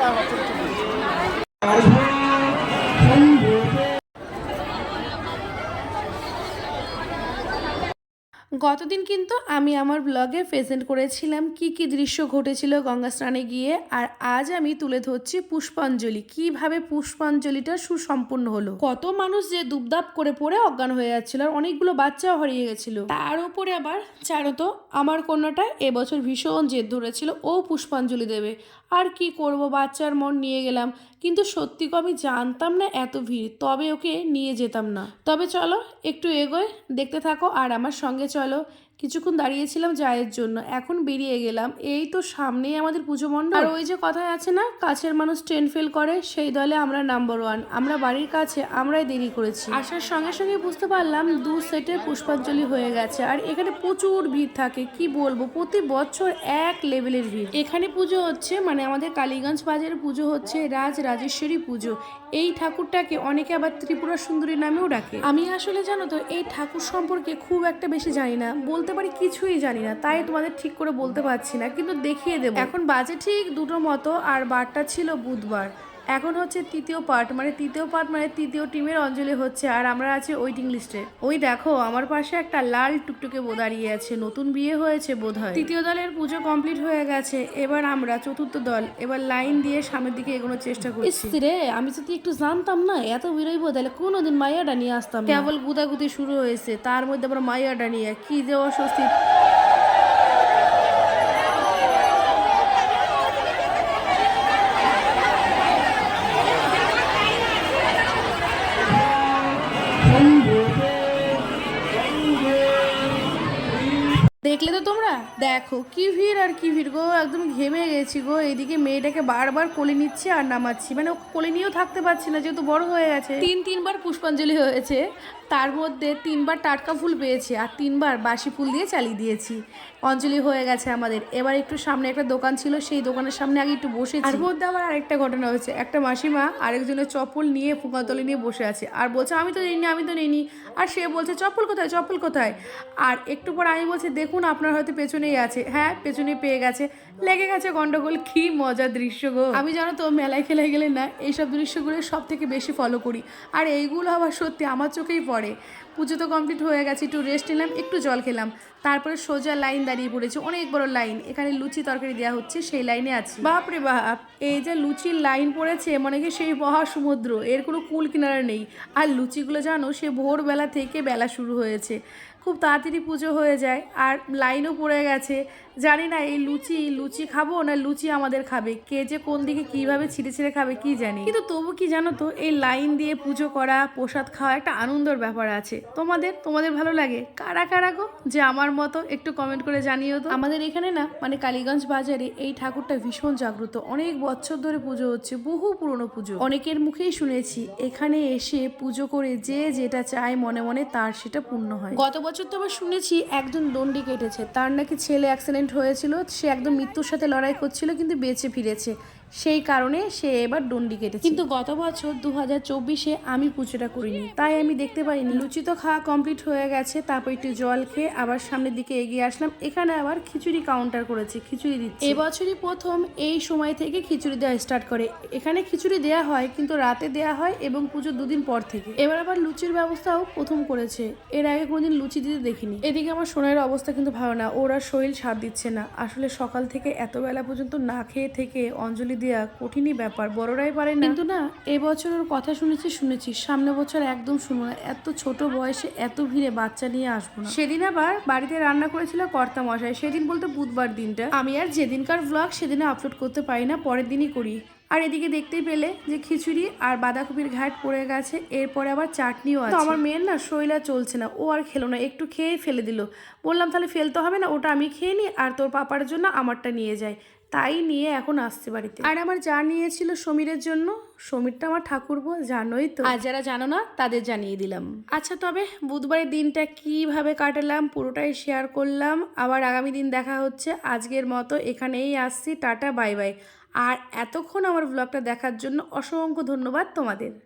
Tchau, tchau. গতদিন কিন্তু আমি আমার ব্লগে প্রেজেন্ট করেছিলাম কি কি দৃশ্য ঘটেছিল গঙ্গা স্নানে গিয়ে, আর আজ আমি তুলে ধরছি পুষ্পাঞ্জলি। কীভাবে পুষ্পাঞ্জলিটা সুসম্পূর্ণ হলো? কত মানুষ যে দুবদাপ করে পড়ে অজ্ঞান হয়ে যাচ্ছিল, আর অনেকগুলো বাচ্চাও হারিয়ে গেছিল। তার উপরে আবার, জানো তো, আমার কন্যাটা এবছর ভীষণ জেদ ধরেছিল, ও পুষ্পাঞ্জলি দেবে। আর কি করব, বাচ্চার মন নিয়ে গেলাম। কিন্তু সত্যি আমি জানতাম না এত ভিড়, তবে ওকে নিয়ে যেতাম না। তবে চলো, একটু এগোয়, দেখতে থাকো, আর আমার সঙ্গে চলো। চলো কিছুক্ষণ দাঁড়িয়েছিলাম চায়ের জন্য এখন বেরিয়ে গেলাম। এই তো সামনেই আমাদের পুজো মণ্ডপ। আর ওই যে কথায় আছে না কাছের মানুষ ট্রেন ফেল করে সেই দলে আমরা নাম্বার ওয়ান আমরা বাড়ির কাছে আমরাই দেরি করেছি। আসার সঙ্গে সঙ্গে বুঝতে পারলাম দু সেটের পুষ্পাঞ্জলি হয়ে গেছে। আর এখানে প্রচুর ভিড় থাকে কি বলব? প্রতি বছর এক লেভেলের ভিড়। এখানে পুজো হচ্ছে মানে আমাদের কালীগঞ্জ বাজারে পুজো হচ্ছে রাজ রাজেশ্বরী পুজো। এই ঠাকুরটাকে অনেকে আবার ত্রিপুরা সুন্দরী নামেও ডাকে। আমি আসলে জানো তো এই ঠাকুর সম্পর্কে খুব একটা বেশি জানি না। বলতে পারি কিছুই জানি না, তাই তোমাদের ঠিক করে বলতে পারছি না, কিন্তু দেখিয়ে দেবো। এখন বাজে ঠিক দুটো মতো, আর বারটা ছিল বুধবার। এখন হচ্ছে তৃতীয় পার্ট মানে তৃতীয় পার্ট মানে তৃতীয় টিমের অঞ্জলি হচ্ছে আর আমরা আছি ওয়েটিং লিস্টে ওই দেখো আমার পাশে একটা লাল টুকটুকে বো দাঁড়িয়ে আছে নতুন বিয়ে হয়েছে বোধ হয় তৃতীয় দলের পুজো কমপ্লিট হয়ে গেছে এবার আমরা চতুর্থ দল এবার লাইন দিয়ে সামনের দিকে এগোনোর চেষ্টা করছি। রে আমি যদি একটু জানতাম না এত বেরোইবো তাহলে কোনোদিন মাইয়াটা নিয়ে আসতাম কেবল গুদাগুদি শুরু হয়েছে তার মধ্যে আবার মাইয়াটা নিয়ে কি যে অস্বস্তি। দেখলে তো তোমরা? দেখো, কি ভিড় আর কি ভিড় গো, একদম ঘেমে গেছি গো। এদিকে মেয়েটাকে বারবার কোলে নিচ্ছি আর নামাচ্ছি। মানে কোলে নিয়েও থাকতে পারছি না, যেহেতু বড় হয়ে গেছে। তিন তিনবার পুষ্পাঞ্জলি হয়েছে। তার মধ্যে তিনবার টাটকা ফুল পেয়েছি আর তিনবার বাসি ফুল দিয়ে চালিয়ে দিয়েছি। অঞ্জলি হয়ে গেছে আমাদের। এবার একটু সামনে একটা দোকান ছিল, সেই দোকানের সামনে আগে একটু বসে আর মধ্যে আবার আরেকটা ঘটনা হয়েছে। একটা মাসিমা আরেকজনের চপ্পল নিয়ে ফুকাতলি নিয়ে বসে আছে আর বলছে, আমি তো নিইনি, আমি তো নিইনি। আর সে বলছে, চপ্পল কোথায় চপ্পল কোথায়? আর একটু পর আমি বলছি, দেখুন, আপনার হয়তো পেছনেই আছে। হ্যাঁ পেছনে পেয়ে গেছে। লেগে গেছে গন্ডগোল, কি মজার দৃশ্য গো। আমি জানো তো, মেলায় খেলায় গেলে না, এইসব দৃশ্যগুলো সব থেকে বেশি ফলো করি। আর এইগুলো আবার সত্যি আমার চোখেই পড়ে। করে পুজো তো কমপ্লিট হয়ে গেছে, একটু রেস্ট নিলাম, একটু জল খেলাম। তারপরে সোজা লাইন দাঁড়িয়ে পড়েছে, অনেক বড় লাইন এখানে লুচি তরকারি দেওয়া হচ্ছে, সেই লাইনে আছে। বাপরে বাপ, এই যে লুচির লাইন পড়েছে, মনে কি সেই মহা সমুদ্র এর কোনো কুল কিনারা নেই। আর লুচিগুলো জানো, সে ভোরবেলা থেকে বেলা শুরু হয়েছে। খুব তাড়াতাড়ি পুজো হয়ে যায়, আর লাইনও পড়ে গেছে। জানি না এই লুচি লুচি খাব না লুচি আমাদের খাবে? কে যে কোন দিকে কীভাবে ছিঁড়ে ছিঁড়ে খাবে কি জানি? কিন্তু তবু কি জানো তো, এই লাইন দিয়ে পুজো করা, প্রসাদ খাওয়া একটা আনন্দর ব্যাপার আছে। তোমাদের তোমাদের ভালো লাগে? কারা কারা গো? যে আমার মতো একটু কমেন্ট করে জানিও তো। আমাদের এখানে না মানে কালীগঞ্জ বাজারে এই ঠাকুরটা ভীষণ জাগ্রত। অনেক বছর ধরে পুজো হচ্ছে, বহু পুরনো পুজো। অনেকের মুখেই শুনেছি, এখানে এসে পুজো করে যে যেটা চায় মনে মনে তার সেটা পূর্ণ হয়। গত বছর তো আবার শুনেছি একজন দণ্ডি কেটেছে। তার নাকি ছেলে অ্যাক্সিডেন্ট হয়েছিল, সে একদম মৃত্যুর সাথে লড়াই করছিল, কিন্তু বেঁচে ফিরেছে। সেই কারণে সে এবার ডন্ডি কেটেছে। কিন্তু গত বছর দু হাজার চব্বিশে আমি পুজোটা করিনি। তাই আমি দেখতে পাইনি। লুচি তো খাওয়া কমপ্লিট হয়ে গেছে তারপর একটু জল খেয়ে আবার সামনের দিকে এগিয়ে আসলাম। এখানে আবার খিচুড়ি কাউন্টার করেছে খিচুড়ি দিচ্ছে। এবছরই প্রথম এই সময় থেকে খিচুড়ি দেওয়া স্টার্ট করে। এখানে খিচুড়ি দেওয়া হয় কিন্তু রাতে দেওয়া হয় এবং পুজোর দুদিন পর থেকে। এবার আবার লুচির ব্যবস্থাও প্রথম করেছে। এর আগে কোনোদিন লুচি দিতে দেখিনি। এদিকে আমার সোনার অবস্থা কিন্তু ভালো না। ওরা শরীর সাথ দিচ্ছে না। আসলে সকাল থেকে এত বেলা পর্যন্ত না খেয়ে থেকে অঞ্জলি দেওয়া কঠিনই ব্যাপার বড়রাই পারে না। কিন্তু না এবছর ওর কথা শুনেছি শুনেছি। সামনে বছর একদম শুনব না এত ছোট বয়সে এত ভিড়ে বাচ্চা নিয়ে আসব না। সেদিন আবার বাড়িতে রান্না করেছিল কর্তা মশাই সেদিন বলতে বুধবার দিনটা। আমি আর যেদিনকার ব্লগ সেদিনে আপলোড করতে পারি না পরের দিনই করি। আর এদিকে দেখতেই পেলে যে খিচুড়ি আর বাঁধাকপির ঘাট পড়ে গেছে এরপরে আবার চাটনিও আছে। আমার মেয়ের না আর চলছে না ও আর খেলো না একটু খেয়ে ফেলে দিল। বললাম তাহলে ফেলতে হবে না ওটা আমি খেয়ে নিই আর তোর পাপার জন্য আমারটা নিয়ে যায় তাই নিয়ে এখন আসছে বাড়িতে। আর আমার যা নিয়েছিল সমীরের জন্য সমীরটা আমার ঠাকুরবো জানোই তো। আর যারা জানো না তাদের জানিয়ে দিলাম। আচ্ছা তবে বুধবারের দিনটা কীভাবে কাটালাম পুরোটাই শেয়ার করলাম। আবার আগামী দিন দেখা হচ্ছে। আজকের মতো এখানেই আসছি। Tata bye bye. আর এতক্ষণ আমার ব্লগটা দেখার জন্য অসংখ্য ধন্যবাদ তোমাদের।